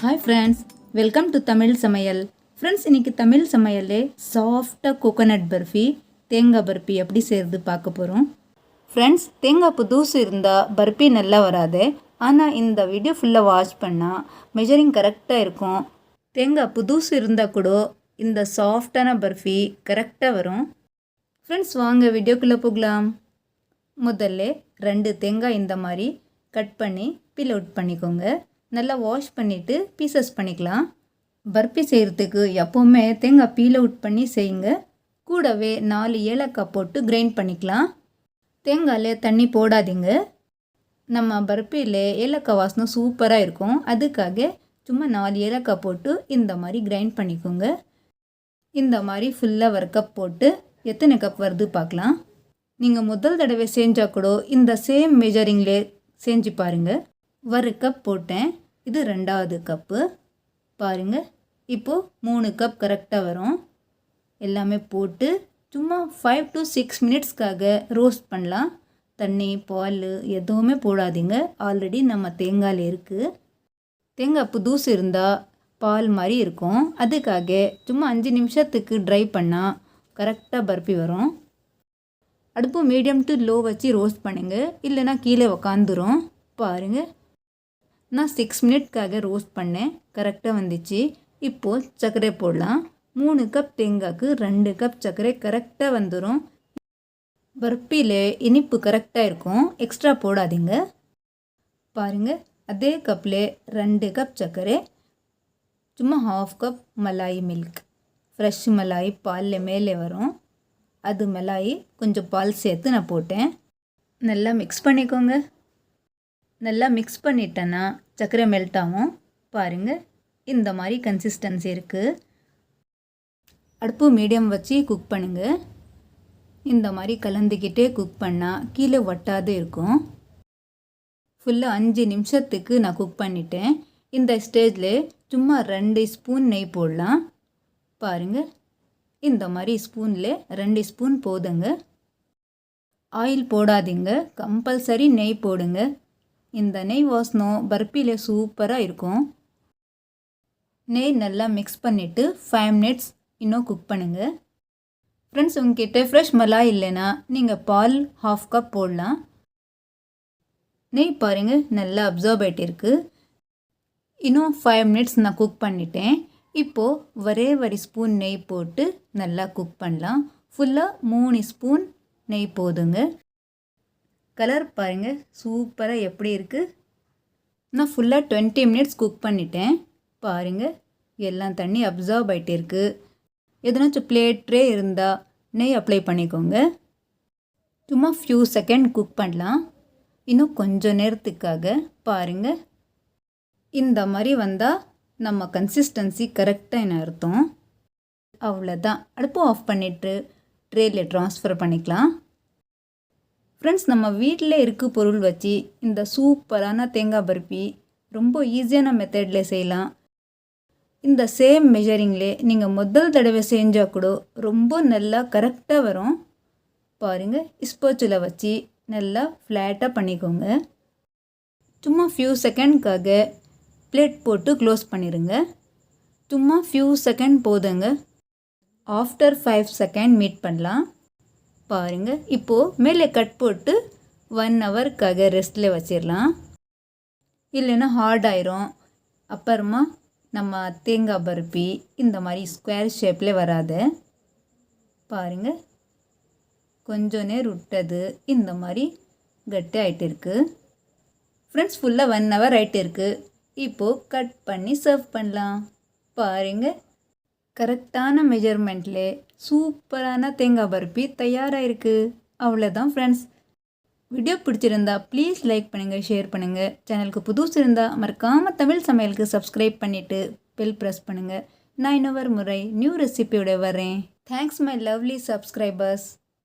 Hi friends welcome to Tamil சமையல் friends இன்னைக்கு தமிழ் சமையல்லே சாஃப்டாக கோகோனட் பர்ஃபி தேங்காய் பர்ஃபி எப்படி செய்கிறது பார்க்க போகிறோம் ஃப்ரெண்ட்ஸ் தேங்காய் புதுசு இருந்தால் பர்ஃபி நல்லா வராது. ஆனால் இந்த வீடியோ ஃபுல்லாக வாட்ச் பண்ணால் மெஜரிங் கரெக்டாக இருக்கும். தேங்காய் புதுசு இருந்தால் கூட இந்த சாஃப்டான பர்ஃபி கரெக்டாக வரும். ஃப்ரெண்ட்ஸ் வாங்க வீடியோக்குள்ளே போகலாம். முதல்ல ரெண்டு தேங்காய் இந்த மாதிரி கட் பண்ணி பில் அவுட் பண்ணிக்கோங்க. நல்லா வாஷ் பண்ணிவிட்டு பீசஸ் பண்ணிக்கலாம். பர்பி செய்கிறதுக்கு எப்போவுமே தேங்காய் பீல் அவுட் பண்ணி செய்யுங்க. கூடவே நாலு ஏலக்காய் போட்டு கிரைண்ட் பண்ணிக்கலாம். தேங்காயில் தண்ணி போடாதீங்க. நம்ம பர்பியில் ஏலக்காய் வாசனை சூப்பராக இருக்கும். அதுக்காக சும்மா நாலு ஏலக்காய் போட்டு இந்த மாதிரி கிரைண்ட் பண்ணிக்கோங்க. இந்த மாதிரி ஃபுல்லாக ஒரு கப் போட்டு எத்தனை கப் வருது பார்க்கலாம். நீங்கள் முதல் தடவை செஞ்சால் கூட இந்த சேம் மெஜரிங்லே செஞ்சு பாருங்கள் ஒரு கப் போட்டேன். இது ரெண்டாவது கப்பு பாருங்கள் இப்போது மூணு கப் கரெக்டாக வரும். எல்லாமே போட்டு சும்மா ஃபைவ் டு சிக்ஸ் மினிட்ஸ்க்காக ரோஸ்ட் பண்ணலாம். தண்ணி பால் எதுவுமே போடாதீங்க. ஆல்ரெடி நம்ம தேங்காயில் இருக்குது தேங்காய் புதுசு இருந்தால் பால் மாதிரி இருக்கும். அதுக்காக சும்மா அஞ்சு நிமிஷத்துக்கு ட்ரை பண்ணால் கரெக்டாக பர்பி வரும். அடுப்பு மீடியம் டு லோ வச்சு ரோஸ்ட் பண்ணுங்கள் இல்லைனா கீழே உக்காந்துரும். பாருங்கள் நான் சிக்ஸ் மினிட்காக ரோஸ்ட் பண்ணேன். கரெக்டாக வந்துச்சு. இப்போது சர்க்கரை போடலாம். மூணு கப் தேங்காய்க்கு ரெண்டு கப் சர்க்கரை கரெக்டாக வந்துடும் பர்ப்பியில் இனிப்பு கரெக்டாக இருக்கும். எக்ஸ்ட்ரா போடாதீங்க. பாருங்கள் அதே கப்பில் ரெண்டு கப் சர்க்கரை சும்மா half cup malai milk fresh malai பாலில் மேலே வரும். அது மலாய் கொஞ்சம் பால் சேர்த்து நான் போட்டேன். நல்லா மிக்ஸ் பண்ணிக்கோங்க. நல்லா மிக்ஸ் பண்ணிட்டேன்னா சர்க்கரை மெல்ட் ஆகும். பாருங்கள் இந்த மாதிரி கன்சிஸ்டன்சி இருக்குது அடுப்பு மீடியம் வச்சு குக் பண்ணுங்கள் இந்த மாதிரி கலந்துக்கிட்டே குக் பண்ணால் கீழே ஒட்டாது இருக்கும். ஃபுல்லாக அஞ்சு நிமிஷத்துக்கு நான் குக் பண்ணிட்டேன். இந்த ஸ்டேஜில் சும்மா ரெண்டு ஸ்பூன் நெய் போடலாம். பாருங்கள் இந்த மாதிரி ஸ்பூனில் ரெண்டு ஸ்பூன் போதுங்க. ஆயில் போடாதீங்க கம்பல்சரி நெய் போடுங்க. இந்த நெய் வாசனம் பர்பியில் சூப்பராக இருக்கும். நெய் நல்லா மிக்ஸ் பண்ணிவிட்டு ஃபைவ் மினிட்ஸ் இன்னும் குக் பண்ணுங்கள் ஃப்ரெண்ட்ஸ் உங்ககிட்ட ஃப்ரெஷ் மலாய் இல்லைன்னா நீங்கள் பால் ஹாஃப் கப் போடலாம். நெய் பாருங்கள் நல்லா அப்சர்வ் ஆகிட்டு இருக்குது இன்னும் ஃபைவ் மினிட்ஸ் நான் குக் பண்ணிட்டேன். இப்போது ஒரே ஒரு ஸ்பூன் நெய் போட்டு நல்லா குக் பண்ணலாம். ஃபுல்லாக மூணு ஸ்பூன் நெய் போதுங்க. கலர் பாருங்கள் சூப்பராக எப்படி இருக்குது நான் ஃபுல்லாக டுவெண்ட்டி மினிட்ஸ் குக் பண்ணிட்டேன். பாருங்கள் எல்லாம் தண்ணி அப்சர்வ் ஆகிட்டு இருக்குது எதனாச்சும் பிளேட்ரே இருந்தால் நெய் அப்ளை பண்ணிக்கோங்க. சும்மா ஃபியூ செகண்ட் குக் பண்ணலாம். இன்னும் கொஞ்சம் நேரத்துக்காக பாருங்கள் இந்த மாதிரி வந்தால் நம்ம கன்சிஸ்டன்சி கரெக்டாக என்ன அர்த்தம்? அவ்வளோதான் அடுப்பு ஆஃப் பண்ணிவிட்டு ட்ரேயில் ட்ரான்ஸ்ஃபர் பண்ணிக்கலாம். ஃப்ரெண்ட்ஸ் நம்ம வீட்டில் இருக்க பொருள் வச்சு இந்த சூப்பரான தேங்காய் பருப்பி ரொம்ப ஈஸியான மெத்தடில் செய்யலாம். இந்த சேம் மெஷரிங்லே நீங்கள் முதல் தடவை செஞ்சால் கூட ரொம்ப நல்லா கரெக்டாக வரும். பாருங்கள் இஸ்போச்சில் வச்சு நல்லா ஃப்ளாட்டாக பண்ணிக்கோங்க. சும்மா ஃபியூ செகண்ட்காக பிளேட் போட்டு க்ளோஸ் பண்ணிடுங்க சும்மா ஃபியூ செகண்ட் போதுங்க. ஆஃப்டர் ஃபைவ் செகண்ட் மீட் பண்ணலாம். பாருங்கள் இப்போது மேலே கட் போட்டு ஒன் ஹவருக்காக ரெஸ்ட்டில் வச்சிடலாம். இல்லைன்னா ஹார்ட் ஆயிரும். அப்புறமா நம்ம தேங்காய் பருப்பி இந்த மாதிரி ஸ்கொயர் ஷேப்பில் வராது. பாருங்கள் கொஞ்சம் நேரம் விட்டது. இந்த மாதிரி கட்டி ஆகிட்டு இருக்குது ஃப்ரெண்ட்ஸ் ஃபுல்லாக ஒன் ஹவர் ஆகிட்டு இருக்குது இப்போது கட் பண்ணி சர்வ் பண்ணலாம். பாருங்கள் கரெக்டான மெஜர்மெண்ட்லே சூப்பரான தேங்காய் பருப்பி தயாராக இருக்குது அவ்வளோதான் ஃப்ரெண்ட்ஸ் வீடியோ பிடிச்சிருந்தா ப்ளீஸ் லைக் பண்ணுங்கள் ஷேர் பண்ணுங்கள் சேனலுக்கு புதுசு இருந்தால் மறக்காமல் தமிழ் சமையலுக்கு சப்ஸ்கிரைப் பண்ணிவிட்டு பெல் ப்ரெஸ் பண்ணுங்கள் நான் இன்னொரு முறை நியூ ரெசிபியோட வரேன். Thanks my lovely subscribers